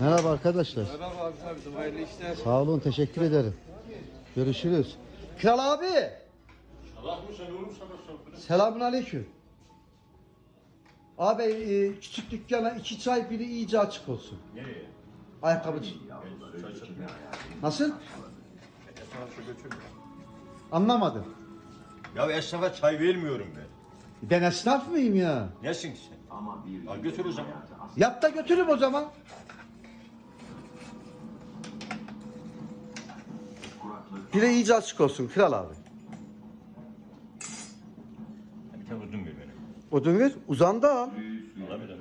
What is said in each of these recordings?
Merhaba arkadaşlar. Merhaba abi abi, hayırlı işler. Sağ olun, teşekkür ederim. Görüşürüz. Kral abi. Selamun aleyküm. Abi e, küçük dükkana iki çay biri iyice açık olsun. Nereye? Ayakkabı. Nasıl? Anlamadım. Ya esnafa çay vermiyorum ben. Ben esnaf mıyım ya? Nesin sen? Ha, götür o zaman. Yap da götürüm o zaman. Biri iyice açık olsun kral abi. Bir tane uzun ver beni. Odun ver, uzanda al.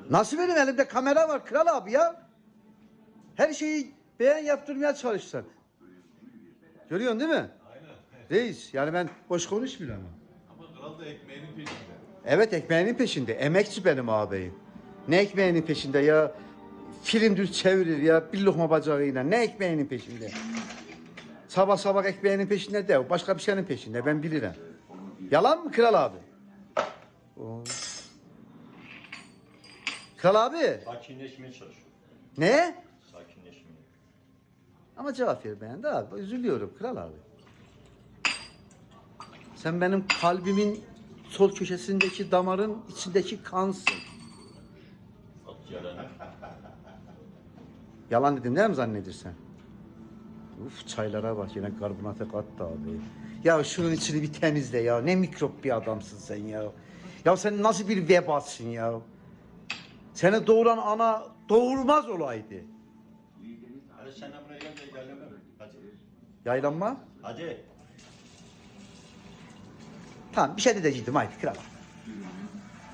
Nasıl benim elimde kamera var kral abi ya? Her şeyi beğen yaptırmaya çalışsan. Görüyorsun değil mi? Reis yani ben boş konuşmuyorum ama. Ama kral da ekmeğinin peşinde. Evet ekmeğinin peşinde. Emekçi benim ağabeyim. Ne ekmeğinin peşinde ya? Film düz çevirir ya bir lokma bacağıyla. Ne ekmeğinin peşinde? Sabah sabah ekmeğinin peşinde de başka bir şeyin peşinde ben bilirim. Yalan mı kral abi? Oo. Kral abi Sakinleşmeye çalışıyorum. ne? Sakinleşmeye. Ama cevap ver beğendi abi. Üzülüyorum kral abi. Sen benim kalbimin sol köşesindeki damarın içindeki kansın. Yalan dedim değil mi zannedersen? Uf çaylara bak yine karbonata kattı abi. Ya şunun içini bir temizle ya. Ne mikrop bir adamsın sen ya. Ya sen nasıl bir vebasın ya. Seni doğuran ana doğurmaz olaydı. Hadi sen de buraya gel de ilerleme. Hadi. Yaylanma. Hadi. Tamam bir şey de diyecektim haydi kral.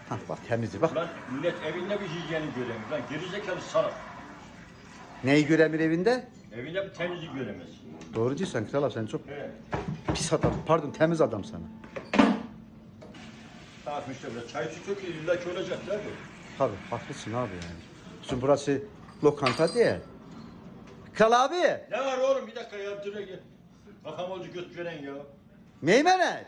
Hah bak temizdi bak. Ulan millet evinde bir hijyeni göremiyor. Lan gerizekalı sarı. Neyi göremir evinde? Evinde bir temizlik göremez. Doğru diyorsun kral abi sen çok Evet. pis adam. Pardon temiz adam sana. Tamam işte böyle çay su çok iyi. İlla ki olacak değil mi? Tabii haklısın abi yani. Şimdi burası lokanta değil. Kral abi. Ne var oğlum bir dakika ya. Dur gel. Kafam oldu göt gören ya. Meymenet.